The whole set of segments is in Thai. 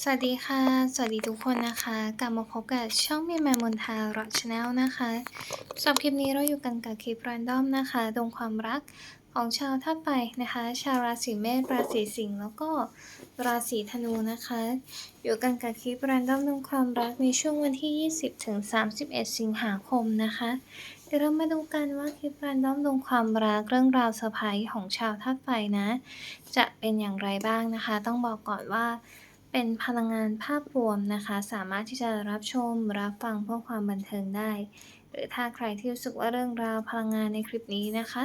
สวัสดีค่ะ สวัสดีทุกคนนะคะ กลับมาพบกับช่องเมียแมมนทาร็อกชแนลนะคะสำหรับคลิปนี้เราอยู่กันกับคลิปแรนดอมนะคะดวงความรักของชาวธาตุไฟนะคะ ชาวราศีเมษ ราศีสิงห์ แล้วก็ราศีธนูนะคะ อยู่กันกับคลิปแรนดอมดวงความรักในช่วงวันที่ 20 ถึง 31 สิงหาคมนะคะ เดี๋ยวเรามาดูกันว่าคลิปแรนดอมดวงความรักเรื่องราวเซอร์ไพรส์ของชาวธาตุไฟนะ จะเป็นอย่างไรบ้างนะคะ ต้องบอกก่อนว่า เป็นพลังงานภาพรวมนะคะ สามารถที่จะรับชมรับฟังเพื่อความบันเทิงได้ หรือถ้าใครที่รู้สึกว่าเรื่องราวพลังงานในคลิปนี้นะคะ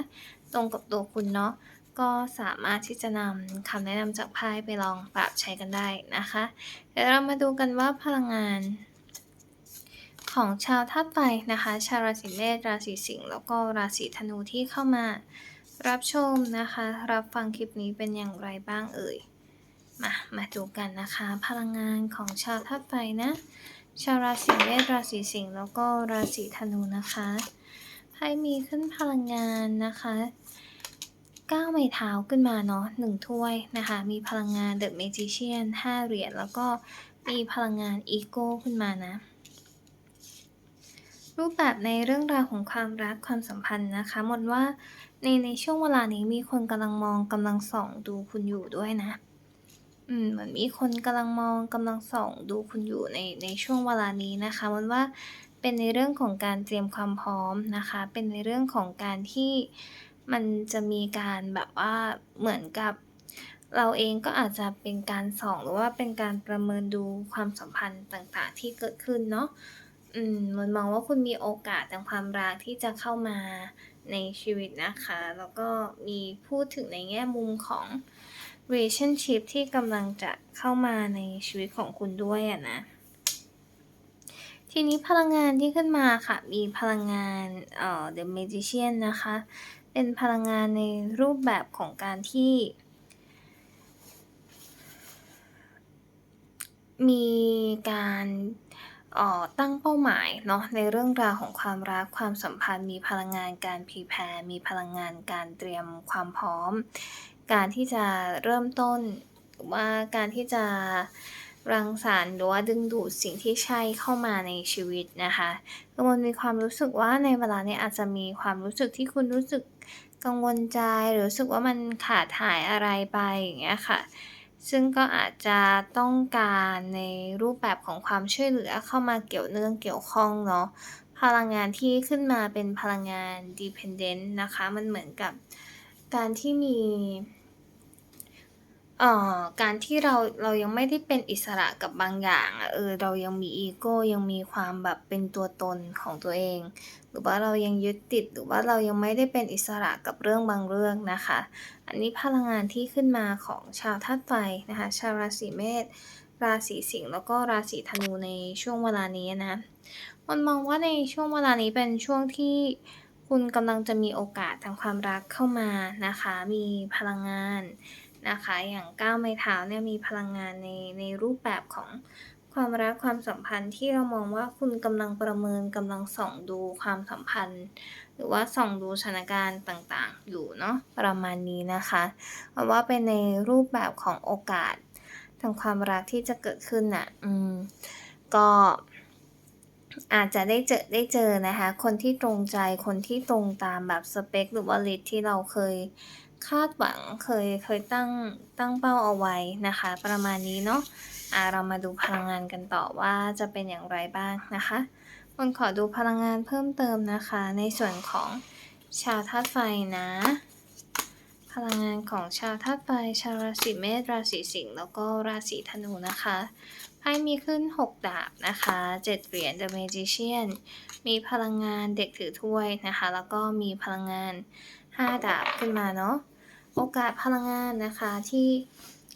ตรงกับตัวคุณเนาะก็สามารถที่จะนำคำแนะนำจากไพ่ไปลองปรับใช้กันได้นะคะ เดี๋ยวเรามาดูกันว่าพลังงาน ของชาวธาตุไฟนะคะ ชาวราศีเมษราศีสิงห์แล้วก็ราศีธนูที่เข้ามา รับชมนะคะ รับฟังคลิปนี้เป็นอย่างไรบ้างเอ่ย มา มาดูกันนะคะ พลังงานของชาวธาตุไฟนะ ชาวราศีเมษราศีสิงห์แล้วก็ราศีธนูนะคะไพ่มีขึ้นพลังงานนะคะก้าวไม้เท้าขึ้นมาเนาะหนึ่งถ้วยนะคะ มีพลังงานเดอะเมจิเชียนห้าเหรียญแล้วก็มีพลังงานอีโก้ขึ้นมานะ รูปแบบในเรื่องราวของความรักความสัมพันธ์นะคะหมดว่าในในช่วงเวลานี้มีคนกำลังมองกำลังส่องดูคุณอยู่ด้วยนะ อืมเหมือนมีคนกำลังมองกำลังส่องดูคุณอยู่ในในช่วงเวลานี้นะคะมันว่าเป็นในเรื่องของการเตรียมความพร้อมนะคะ เป็นในเรื่องของการที่มันจะมีการแบบว่าเหมือนกับ เราเองก็อาจจะเป็นการส่องหรือว่าเป็นการประเมินดูความสัมพันธ์ต่างๆ ที่เกิดขึ้นเนาะอืมมันมองว่าคุณมีโอกาสทางความรักที่จะเข้ามาในชีวิตนะคะ แล้วก็มีพูดถึงในแง่มุมของ relationship ที่กำลังจะเข้ามาในชีวิตของคุณด้วยอะนะ ทีนี้พลังงานที่ขึ้นมาค่ะ มีพลังงานเอ่อ the magician นะคะ เป็นพลังงานในรูปแบบของการที่ มีการออตั้งเป้าหมายเนาะในเรื่องราวของความรักความสัมพันธ์ มีพลังงานการพรีแพร์มีพลังงานการเตรียมความพร้อม การที่จะเริ่มต้นหรือว่าการที่จะรังสรรค์หรือว่าดึงดูดสิ่งที่ใช่เข้ามาในชีวิตนะคะคือมันมีความรู้สึกว่าในเวลานี้อาจจะมีความรู้สึกที่คุณรู้สึกกังวลใจหรือรู้สึกว่ามันขาดหายอะไรไปอย่างเงี้ยค่ะ ซึ่งก็อาจจะต้องการในรูปแบบของความช่วยเหลือเข้ามาเกี่ยวเนื่องเกี่ยวข้องเนาะพลังงานที่ขึ้นมาเป็นพลังงาน dependent นะคะ มันเหมือนกับการที่มี เอ่อ การที่เรา เรายังไม่ได้เป็นอิสระกับบางอย่างอะ เออ เรายังมีอีโก้ยังมีความแบบเป็นตัวตนของตัวเอง หรือว่าเรายังยึดติด หรือว่าเรายังไม่ได้เป็นอิสระกับเรื่องบางเรื่องนะคะ อันนี้พลังงานที่ขึ้นมาของชาวธาตุไฟนะคะ ชาวราศีเมษ ราศีสิงห์ แล้วก็ราศีธนูในช่วงเวลานี้นะมันมองว่าในช่วงเวลานี้เป็นช่วงที่คุณกำลังจะมีโอกาสทางความรักเข้ามานะคะ มีพลังงาน นะคะ อย่างก้าวไม้เท้าเนี่ยมีพลังงานในในรูปแบบของความรักความสัมพันธ์ที่เรามองว่าคุณกำลังประเมินกำลังส่องดูความสัมพันธ์ หรือว่าส่องดูสถานการณ์ต่างๆ อยู่เนาะประมาณนี้นะคะเพราะว่าเป็นในรูปแบบของโอกาสทางความรักที่จะเกิดขึ้นน่ะอืมก็อาจจะได้เจอได้เจอนะคะ คนที่ตรงใจคนที่ตรงตามแบบสเปค หรือว่าลิสที่เราเคย คาดหวังเคยเคยตั้งตั้งเป้าเอาไว้นะคะ ประมาณนี้เนาะอ่าเรามาดูพลังงานกันต่อว่าจะเป็นอย่างไรบ้างนะคะมันขอดูพลังงานเพิ่มเติมนะคะ ในส่วนของชาวธาตุไฟนะ พลังงานของชาวธาตุไฟชาวราศีเมษราศีสิงห์แล้วก็ราศีธนูนะคะไพ่มีขึ้น 6 ดาบนะคะ 7 เหรียญ The Magician มีพลังงานเด็กถือถ้วยนะคะ แล้วก็มีพลังงาน 5 ดาบขึ้นมาเนาะโอกาสพลังงานนะคะที่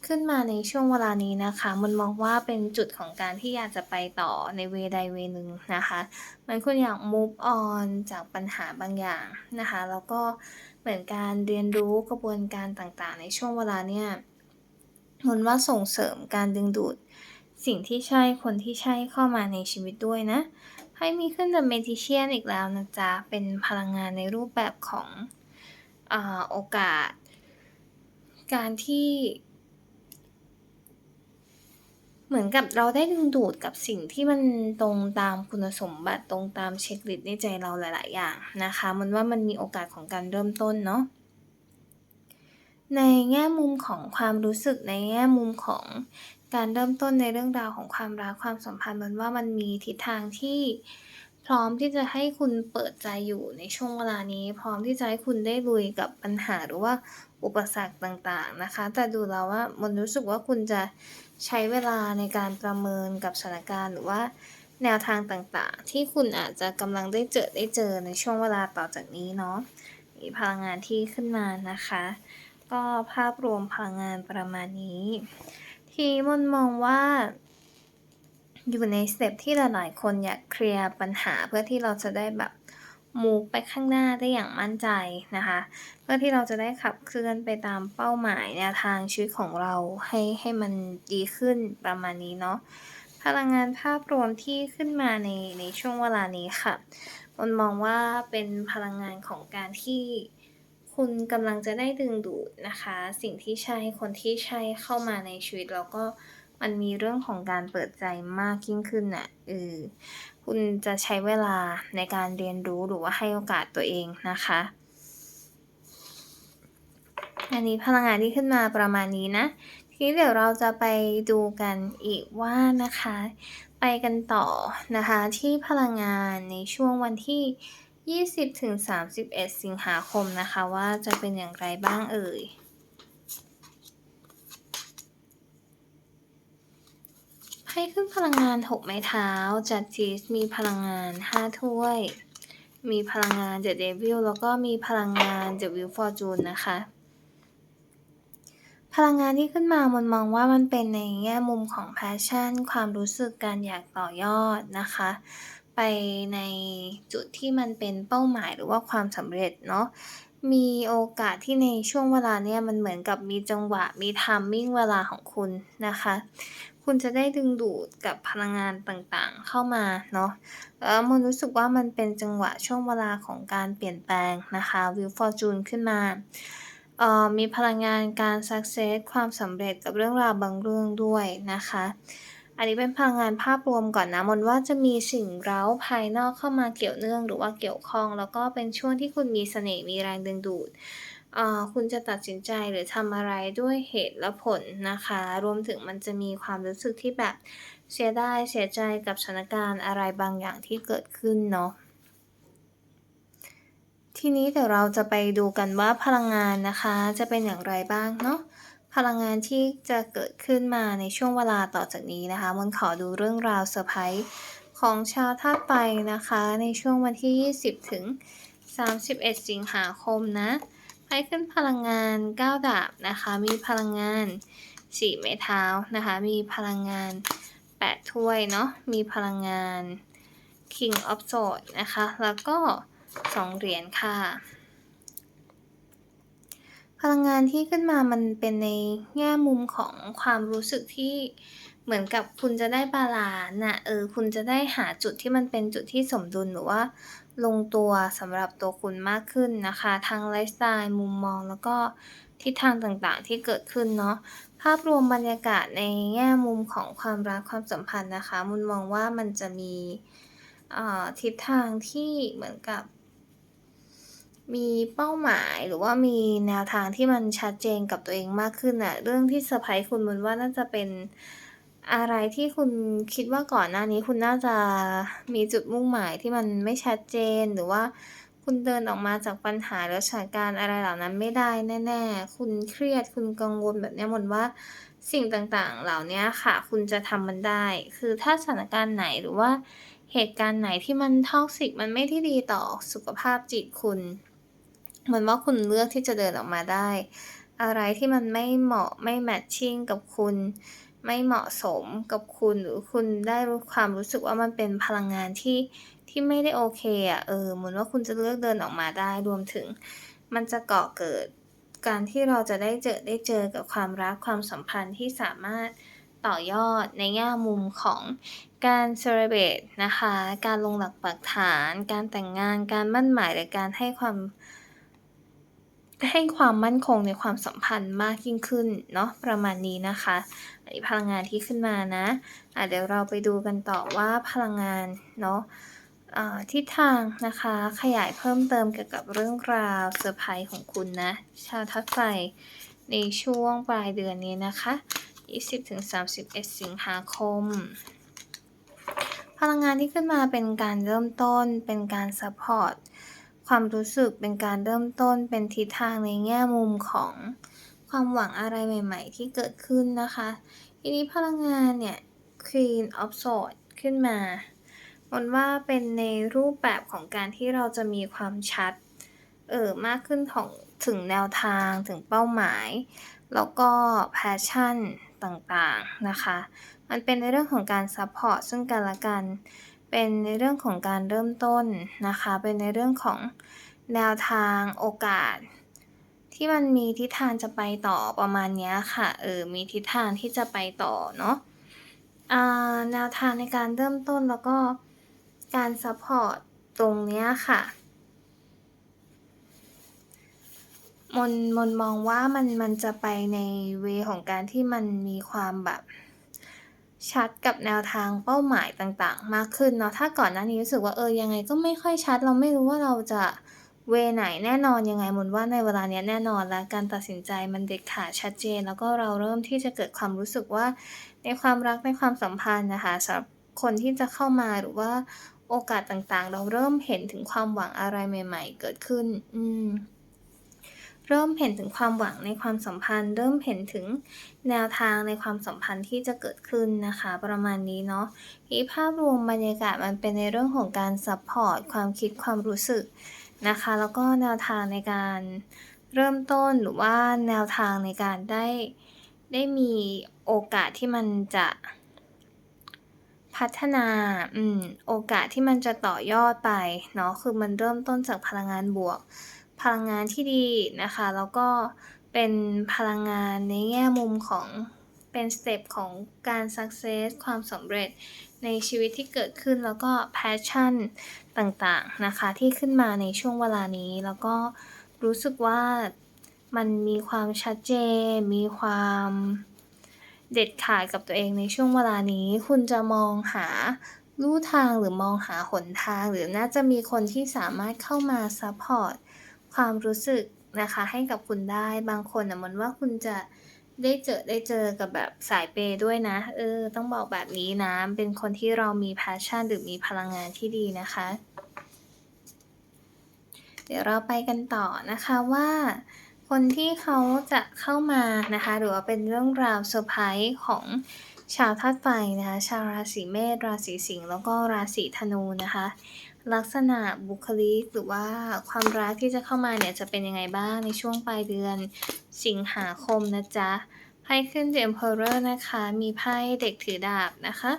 ขึ้นมาในช่วงเวลานี้นะคะ มันมองว่าเป็นจุดของการที่อยากจะไปต่อในเวใดเวหนึ่งนะคะ มันคุณอยาก move on จากปัญหาบางอย่างนะคะ แล้วก็เหมือนการเรียนรู้กระบวนการต่างๆ ในช่วงเวลาเนี่ยมันว่าส่งเสริมการดึงดูดสิ่งที่ใช่คนที่ใช่เข้ามาในชีวิตด้วยนะให้มีขึ้น The Magician อีกแล้วนะจ๊ะ เป็นพลังงานในรูปแบบของ โอกาส การที่ เหมือนกับเราได้ดึงดูดกับสิ่งที่มันตรงตามคุณสมบัติตรงตามเช็กลิสต์ในใจเราหลาย ๆ อย่างนะคะ มันว่ามันมีโอกาสของการเริ่มต้นเนาะในแง่มุมของความรู้สึกในแง่มุมของการเริ่มต้นในเรื่องราวของความรักความสัมพันธ์มันว่ามันมีทิศทางที่ พร้อมที่จะให้คุณเปิดใจอยู่ในช่วงเวลานี้ พร้อมที่จะให้คุณได้ลุยกับปัญหาหรือว่าอุปสรรคต่างๆนะคะ แต่ดูแล้วว่ามนรู้สึกว่าคุณจะใช้เวลาในการประเมินกับสถานการณ์หรือว่าแนวทางต่างๆ ที่คุณอาจจะกำลังได้เจอได้เจอในช่วงเวลาต่อจากนี้เนาะมีพลังงานที่ขึ้นมานะคะ ก็ภาพรวมพลังงานประมาณนี้ ทีนี้มนมองว่า อยู่ในสเต็ปที่หลายๆ คนอยากเคลียร์ปัญหาเพื่อที่เราจะได้แบบมูฟไปข้างหน้าได้อย่างมั่นใจนะคะ เพื่อที่เราจะได้ขับเคลื่อนไปตามเป้าหมายแนวทางชีวิตของเราให้ให้มันดีขึ้นประมาณนี้เนาะพลังงานภาพรวมที่ขึ้นมาในในช่วงเวลานี้ค่ะมันมองว่าเป็นพลังงานของการที่คุณกำลังจะได้ดึงดูดนะคะ สิ่งที่ใช่คนที่ใช่เข้ามาในชีวิตแล้วก็ มันมีเรื่องของการเปิดใจมากยิ่งขึ้นน่ะเออคุณจะใช้เวลาในการเรียนรู้หรือว่าให้โอกาสตัวเองนะคะ อันนี้พลังงานที่ขึ้นมาประมาณนี้นะทีนี้เดี๋ยวเราจะไปดูกันอีกว่านะคะ ไปกันต่อนะคะที่พลังงานในช่วงวันที่ 20-31 สิงหาคมนะคะ ว่าจะเป็นอย่างไรบ้างเอ่ย ไพ่ขึ้นพลังงาน6ไม้เท้า Judges มีพลังงาน5ถ้วย มีพลังงาน The Devil แล้วก็มีพลังงาน The Wheel Fortune นะคะ พลังงานที่ขึ้นมามนมองว่ามันเป็นในแง่มุมของ passion ความรู้สึกการอยากต่อยอดนะคะ ไปในจุดที่มันเป็นเป้าหมายหรือว่าความสำเร็จเนาะมีโอกาสที่ในช่วงเวลาเนี้ยมันเหมือนกับมีจังหวะมี timing เวลาของคุณนะคะ คุณจะได้ดึงดูดกับพลังงานต่างๆ เข้ามาเนาะแล้วมนรู้สึกว่ามันเป็นจังหวะช่วงเวลาของการเปลี่ยนแปลงนะคะ Wheel Fortune ขึ้นมาเอ่อมีพลังงานการ success ความสำเร็จกับเรื่องราวบางเรื่องด้วยนะคะ อันนี้เป็นพลังงานภาพรวมก่อนนะมนว่าจะมีสิ่งเร้าภายนอกเข้ามาเกี่ยวเนื่องหรือว่าเกี่ยวข้อง แล้วก็เป็นช่วงที่คุณมีเสน่ห์มีแรงดึงดูด คุณจะตัดสินใจหรือทำอะไรด้วยเหตุและผลนะคะ รวมถึงมันจะมีความรู้สึกที่แบบเสียดายเสียใจกับสถานการณ์อะไรบางอย่างที่เกิดขึ้นเนาะทีนี้เดี๋ยวเราจะไปดูกันว่าพลังงานนะคะจะเป็นอย่างไรบ้างเนาะพลังงานที่จะเกิดขึ้นมาในช่วงเวลาต่อจากนี้นะคะมนขอดูเรื่องราวเซอร์ไพรส์ของชาวธาตุไฟนะคะ ในช่วงวันที่ 20-31 สิงหาคมนะ ไพ่ขึ้นพลังงาน9ดาบนะคะ มีพลังงาน4ไม้เท้านะคะ มีพลังงาน8ถ้วยเนาะ มีพลังงาน King of Swords นะคะ แล้วก็2เหรียญค่ะ พลังงานที่ขึ้นมามันเป็นในแง่มุมของความรู้สึกที่เหมือนกับคุณจะได้บาลันซ์น่ะเออ คุณจะได้หาจุดที่มันเป็นจุดที่สมดุลหรือว่า ลงตัวสำหรับตัวคุณมากขึ้นนะคะ ทั้งไลฟ์สไตล์มุมมองแล้วก็ทิศทางต่างๆที่เกิดขึ้นเนาะภาพรวมบรรยากาศในแง่มุมของความรักความสัมพันธ์นะคะ มุนมองว่ามันจะมีอ่าทิศทางที่เหมือนกับ มีเป้าหมายหรือว่ามีแนวทางที่มันชัดเจนกับตัวเองมากขึ้นน่ะเรื่องที่เซอร์ไพรส์คุณมุนว่าน่าจะเป็น อะไรที่คุณคิดว่าก่อนหน้านี้คุณน่าจะมีจุดมุ่งหมายที่มันไม่ชัดเจน หรือว่าคุณเดินออกมาจากปัญหาหรือสถานการณ์อะไรเหล่านั้นไม่ได้แน่ๆ คุณเครียด คุณกังวลแบบเนี้ยมนว่าสิ่งต่างๆ เหล่านี้ค่ะ คุณจะทำมันได้ คือถ้าสถานการณ์ไหนหรือว่าเหตุการณ์ไหนที่มัน toxic มันไม่ได้ดีต่อสุขภาพจิตคุณเหมือนว่าคุณเลือกที่จะเดินออกมาได้ อะไรที่มันไม่เหมาะไม่ matching กับคุณ ไม่เหมาะสมกับคุณหรือคุณได้รู้ความรู้สึกว่ามันเป็นพลังงานที่ที่ไม่ได้โอเคอะเออเหมือนว่าคุณจะเลือกเดินออกมาได้รวมถึง มันจะก่อเกิดการที่เราจะได้เจอได้เจอกับความรักความสัมพันธ์ที่สามารถต่อยอดในแง่มุมของการเซเลเบตนะคะ การลงหลักปักฐาน การแต่งงาน การมั้นหมายหรือการให้ความ ให้ความมั่นคงในความสัมพันธ์มากยิ่งขึ้นเนาะประมาณนี้นะคะอันนี้พลังงานที่ขึ้นมานะอ่าเดี๋ยวเราไปดูกันต่อว่าพลังงานเนาะทิศทางนะคะขยายเพิ่มเติมเกี่ยวกับเรื่องราวเซอร์ไพรส์ของคุณนะชาวธาตุไฟในช่วงปลายเดือนนี้นะคะ 20-31 สิงหาคม พลังงานที่ขึ้นมาเป็นการเริ่มต้นเป็นการซัปพอร์ต ความรู้สึกเป็นการเริ่มต้นเป็นทิศทางในแง่มุมของความหวังอะไรใหม่ ๆ ที่เกิดขึ้นนะคะทีนี้พลังงานเนี่ย Queen of Swords ขึ้นมามันว่าเป็นในรูปแบบของการที่เราจะมีความชัด เออมากขึ้นของถึงแนวทางถึงเป้าหมาย แล้วก็ passion ต่างๆนะคะ มันเป็นในเรื่องของการซัปพอร์ตซึ่งกันและกัน เป็นในเรื่องของการเริ่มต้นนะคะ เป็นในเรื่องของแนวทางโอกาส ที่มันมีทิศทางจะไปต่อประมาณนี้ค่ะ เออ มีทิศทางที่จะไปต่อเนาะแนวทางในการเริ่มต้นแล้วก็การซัปพอร์ตตรงเนี้ยค่ะมนมนมองว่ามันมันจะไปในเวของการที่มันมีความแบบ ชัดกับแนวทางเป้าหมายต่างๆ มากขึ้นเนาะถ้าก่อนหน้านี้รู้สึกว่าเออยังไงก็ไม่ค่อยชัด เราไม่รู้ว่าเราจะเวไหนแน่นอนยังไงมนว่าในเวลาเนี้ยแน่นอนแล้วการตัดสินใจมันเด็ดขาดชัดเจน แล้วก็เราเริ่มที่จะเกิดความรู้สึกว่าในความรักในความสัมพันธ์นะคะสำหรับคนที่จะเข้ามาหรือว่าโอกาสต่างๆ เราเริ่มเห็นถึงความหวังอะไรใหม่ ๆ เกิดขึ้น อืม เริ่มเห็นถึงความหวังในความสัมพันธ์ เริ่มเห็นถึงแนวทางในความสัมพันธ์ที่จะเกิดขึ้นนะคะ ประมาณนี้เนาะอีภาพรวมบรรยากาศมันเป็นในเรื่องของการซัปพอร์ตความคิดความรู้สึกนะคะ แล้วก็แนวทางในการเริ่มต้นหรือว่าแนวทางในการได้ได้มีโอกาสที่มันจะพัฒนาอืมโอกาสที่มันจะต่อยอดไปเนาะคือมันเริ่มต้นจากพลังงานบวก พลังงานที่ดีนะคะ แล้วก็เป็นพลังงานในแง่มุมของเป็นสเต็ปของการ success ความสำเร็จในชีวิตที่เกิดขึ้นแล้วก็ passion ต่างๆนะคะที่ขึ้นมาในช่วงเวลานี้ แล้วก็รู้สึกว่ามันมีความชัดเจน มีความเด็ดขาดกับตัวเองในช่วงเวลานี้ คุณจะมองหาลู่ทางหรือมองหาหนทาง หรือน่าจะมีคนที่สามารถเข้ามาซัปพอร์ต ความรู้สึกนะคะให้กับคุณได้บางคนน่ะมนว่าคุณจะได้เจอได้เจอกับแบบสายเปย์ด้วยนะ เออ ต้องบอกแบบนี้นะ เป็นคนที่เรามี passion หรือมีพลังงานที่ดีนะคะ เดี๋ยวเราไปกันต่อนะคะว่า คนที่เขาจะเข้ามานะคะ หรือว่าเป็นเรื่องราวเซอร์ไพรส์ของชาวธาตุไฟนะคะ ชาวราศีเมษราศีสิงห์แล้วก็ราศีธนูนะคะ ลักษณะบุคลิกหรือว่าความรักที่จะเข้ามาเนี่ยจะเป็นยังไงบ้างในช่วงปลายเดือนสิงหาคมนะจ๊ะไพ่ขึ้น The Emperor นะคะ มีไพ่เด็กถือดาบนะคะ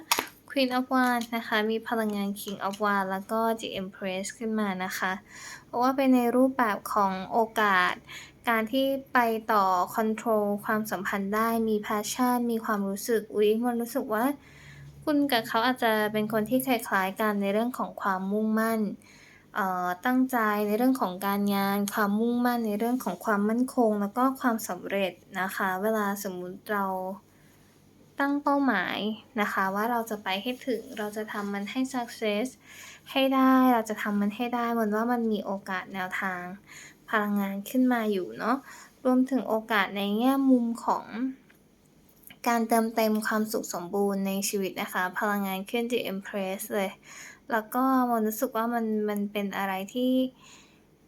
Queen of Wands นะคะ มีพลังงาน King of Wands แล้วก็ The Empress ขึ้นมานะคะเพราะว่าเป็นในรูปแบบของโอกาส การที่ไปต่อคอนโทรลความสัมพันธ์ได้มี passion มีความรู้สึกอุ๊ยมันรู้สึกว่า คุณกับเขาอาจจะเป็นคนที่คล้ายๆกันในเรื่องของความมุ่งมั่นเอ่อตั้งใจในเรื่องของการงาน ความมุ่งมั่นในเรื่องของความมั่นคง แล้วก็ความสำเร็จนะคะ เวลาสมมุติเราตั้งเป้าหมายนะคะ ว่าเราจะไปให้ถึงเราจะทำมันให้ success ให้ได้เราจะทำมันให้ได้มนว่ามันมีโอกาสแนวทางพลังงานขึ้นมาอยู่เนาะรวมถึงโอกาสในแง่มุมของ การเติมเต็มความสุขสมบูรณ์ในชีวิตนะคะ พลังงานขึ้น The Empress เลย แล้วก็มนรู้สึกว่ามันมันเป็นอะไรที่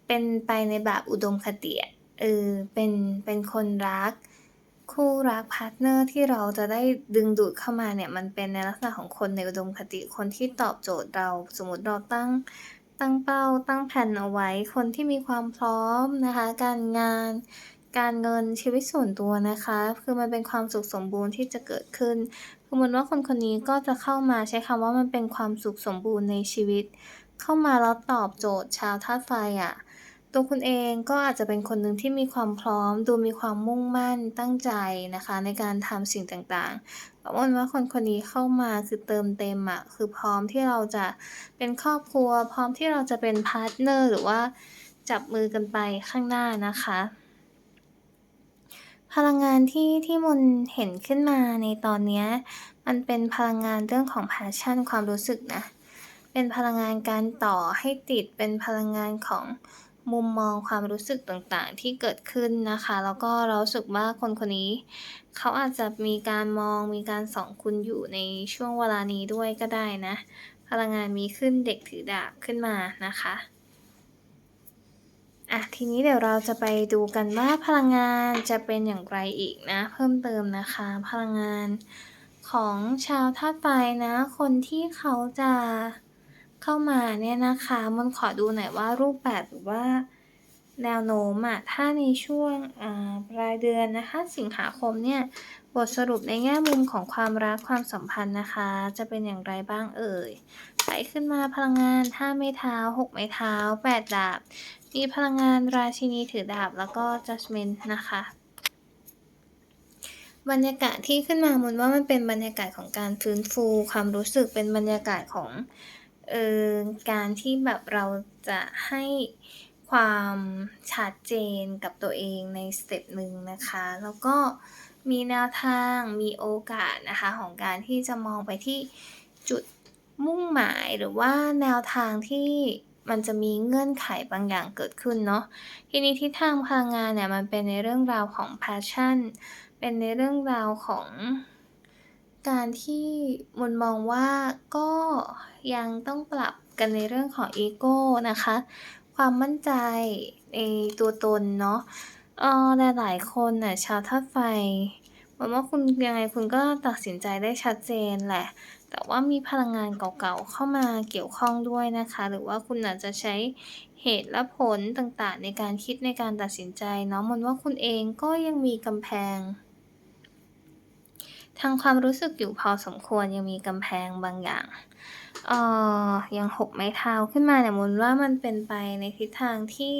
เป็นไปในแบบอุดมคติเออเป็นเป็นคนรัก คู่รักพาร์ตเนอร์ที่เราจะได้ดึงดูดเข้ามาเนี่ย มันเป็นในลักษณะของคนในอุดมคติคนที่ตอบโจทย์เราสมมติเราตั้งตั้งเป้าตั้งแพลนเอาไว้คนที่มีความพร้อมนะคะ การงาน การเงินชีวิตส่วนตัวนะคะ คือมันเป็นความสุขสมบูรณ์ที่จะเกิดขึ้น คือมันว่าคนคนนี้ก็จะเข้ามาใช้คำว่ามันเป็นความสุขสมบูรณ์ในชีวิต เข้ามาแล้วตอบโจทย์ชาวธาตุไฟอะตัวคุณเองก็อาจจะเป็นคนหนึ่งที่มีความพร้อม ดูมีความมุ่งมั่นตั้งใจนะคะ ในการทำสิ่งต่างๆแต่มนว่าคนคนนี้เข้ามาคือเติมเต็มอะคือพร้อมที่เราจะเป็นครอบครัว พร้อมที่เราจะเป็นพาร์ตเนอร์หรือว่าจับมือกันไปข้างหน้านะคะ พลังงานที่ที่มนเห็นขึ้นมาในตอนนี้มันเป็นพลังงานเรื่องของ passion ความรู้สึกนะ เป็นพลังงานการต่อให้ติดเป็นพลังงานของมุมมองความรู้สึกต่างๆ ที่เกิดขึ้นนะคะ แล้วก็เราสึกว่าคนคนนี้ เขาอาจจะมีการมองมีการส่องคุณอยู่ในช่วงเวลานี้ด้วยก็ได้นะ พลังงานมีขึ้นเด็กถือดาบขึ้นมานะคะ อะทีนี้เดี๋ยวเราจะไปดูกันว่าพลังงานจะเป็นอย่างไรอีกนะ เพิ่มเติมนะคะ พลังงานของชาวธาตุไฟนะ คนที่เขาจะเข้ามาเนี่ยนะคะมันขอดูหน่อยว่ารูปแบบหรือว่าแนวโน้มอะถ้าในช่วงปลายเดือนนะคะ สิงหาคมเนี่ย บทสรุปในแง่มุมของความรักความสัมพันธ์นะคะ จะเป็นอย่างไรบ้างเอ่ยไพ่ขึ้นมาพลังงาน 5 ไม้เท้า 6 ไม้เท้า 8 ดาบ มีพลังงานราชินีถือดาบแล้วก็ Judgment นะคะ บรรยากาศที่ขึ้นมามนว่ามันเป็นบรรยากาศของการฟื้นฟูความรู้สึกเป็นบรรยากาศของเออการที่แบบเราจะให้ความชัดเจนกับตัวเองในสเต็ปหนึ่งนะคะ แล้วก็ มีแนวทางมีโอกาสนะคะของการที่จะมองไปที่จุดมุ่งหมายหรือว่าแนวทางที่มันจะมีเงื่อนไขบางอย่างเกิดขึ้นเนาะทีนี้ทิศทางพลังงานเนี่ยมันเป็นในเรื่องราวของ passion เป็นในเรื่องราวของการที่มนมองว่าก็ยังต้องปรับกันในเรื่องของอีโกนะคะ ความมั่นใจในตัวตนเนาะ เอ่อหลายๆคนน่ะชาวธาตุไฟมนว่าคุณยังไงคุณก็ตัดสินใจได้ชัดเจนแหละ แต่ว่ามีพลังงานเก่าๆเข้ามาเกี่ยวข้องด้วยนะคะ หรือว่าคุณอาจจะใช้เหตุและผลต่างๆ ในการคิดในการตัดสินใจเนาะมนว่าคุณเองก็ยังมีกำแพง ทางความรู้สึกอยู่พอสมควรยังมีกำแพงบางอย่างเอ่อย่าง6ไม้เท้าขึ้นมาเนี่ยมนว่ามันเป็นไปในทิศทางที่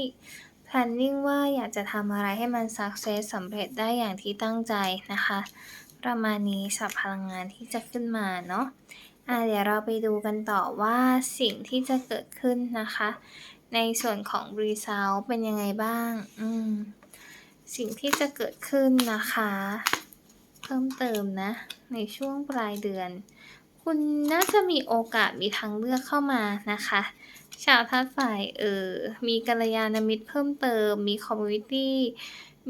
planning ว่าอยากจะทำอะไรให้มันสักเซสสำเร็จได้อย่างที่ตั้งใจนะคะ ประมาณนี้สับพลังงานที่จะขึ้นมาเนาะอ่าเดี๋ยวเราไปดูกันต่อว่าสิ่งที่จะเกิดขึ้นนะคะ ในส่วนของ result เป็นยังไงบ้าง อืม สิ่งที่จะเกิดขึ้นนะคะ เพิ่มเติมนะ ในช่วงปลายเดือน คุณน่าจะมีโอกาสมีทางเลือกเข้ามานะคะ ชาวธาตุไฟเออ มีกัลยาณมิตรเพิ่มเติม มีคอมมิวนิตี้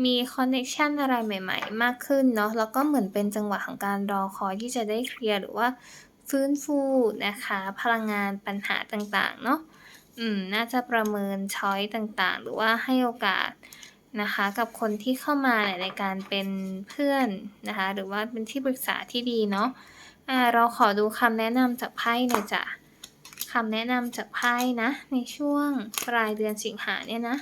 มีคอนเน็กชันอะไรใหม่ ๆ มากขึ้นเนาะแล้วก็เหมือนเป็นจังหวะของการรอคอยที่จะได้เคลียร์หรือว่าฟื้นฟูนะคะ พลังงานปัญหาต่างๆ เนาะอืม น่าจะประเมินชอยซ์ต่างๆ หรือว่าให้โอกาสนะคะ กับคนที่เข้ามาเนี่ยในการเป็นเพื่อนนะคะ หรือว่าเป็นที่ปรึกษาที่ดีเนาะอ่าเราขอดูคำแนะนำจากไพ่หน่อยจ้ะ คำแนะนำจากไพ่นะ ในช่วงปลายเดือนสิงหาเนี่ยนะ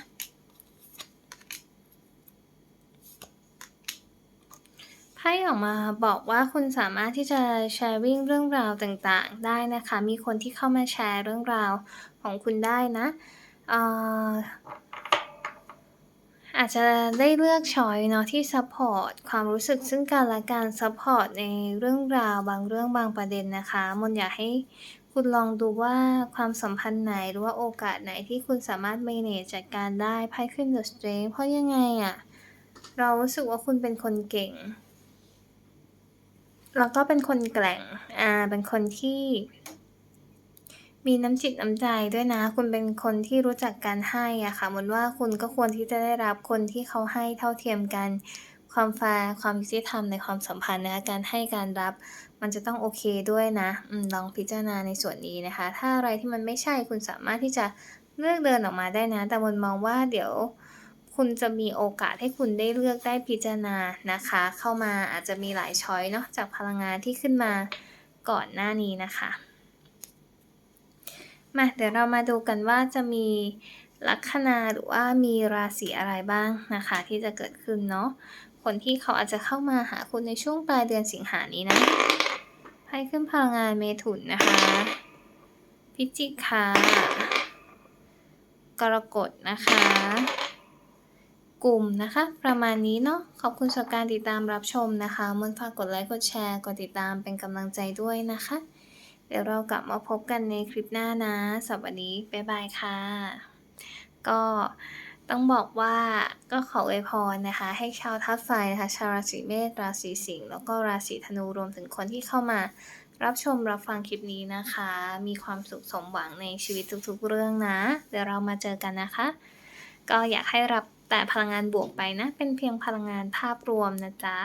ไพ่ออกมาบอกว่าคุณสามารถที่จะ sharing เรื่องราวต่างๆ ได้นะคะ มีคนที่เข้ามาแชร์เรื่องราวของคุณได้นะอาจจะได้เลือกชอยเนาะที่ซัปพอร์ตความรู้สึกซึ่งกันและกันซัปพอร์ตในเรื่องราวบางเรื่องบางประเด็นนะคะ มนอยากให้ คุณลองดูว่าความสัมพันธ์ไหนหรือว่าโอกาสไหนที่คุณสามารถ manage จัดการได้ไพ่ขึ้น The Strength เพราะยังไงอะเรารู้สึกว่าคุณเป็นคนเก่ง แล้วก็เป็นคนแกร่ง อ่า เป็นคนที่ มีน้ำจิตน้ำใจด้วยนะ คุณเป็นคนที่รู้จักการให้อะค่ะมนว่าคุณก็ควรที่จะได้รับคนที่เขาให้เท่าเทียมกัน ความแฟร์ความยุติธรรมในความสัมพันธ์นะคะการให้การรับมันจะต้องโอเคด้วยนะอลองพิจารณาในส่วนนี้นะคะ ถ้าอะไรที่มันไม่ใช่คุณสามารถที่จะเลือกเดินออกมาได้นะ แต่มนมองว่าเดี๋ยวคุณจะมีโอกาสให้คุณได้เลือกได้พิจารณานะคะ เข้ามาอาจจะมีหลายช้อยเนาะจากพลังงานที่ขึ้นมาก่อนหน้านี้นะคะมาเดี๋ยวเรามาดูกันว่าจะมีลัคนาหรือว่ามีราศีอะไรบ้างนะคะ ที่จะเกิดขึ้นเนาะ คนที่เขาอาจจะเข้ามาหาคุณในช่วงปลายเดือนสิงหานี้นะไพ่ขึ้นพลังงานเมถุนนะคะ พิจิกค่ะกรกฎนะคะ กลุ่มนะคะ ประมาณนี้เนาะขอบคุณสำหรับการติดตามรับชมนะคะมนฝากกดไลค์กดแชร์กดติดตามเป็นกำลังใจด้วยนะคะ เดี๋ยวเรากลับมาพบกันในคลิปหน้านะสำหรับวันนี้บ๊ายบายค่ะ ก็ ต้องบอกว่าก็ขออวยพรนะคะ ให้ชาวทัพไฟนะคะ ชาวราศีเมษราศีสิงห์แล้วก็ราศีธนูรวมถึงคนที่เข้ามารับชมรับฟังคลิปนี้นะคะ มีความสุขสมหวังในชีวิตทุกๆเรื่องนะ เดี๋ยวเรามาเจอกันนะคะ ก็อยากให้รับแต่พลังงานบวกไปนะ เป็นเพียงพลังงานภาพรวมนะจ๊ะ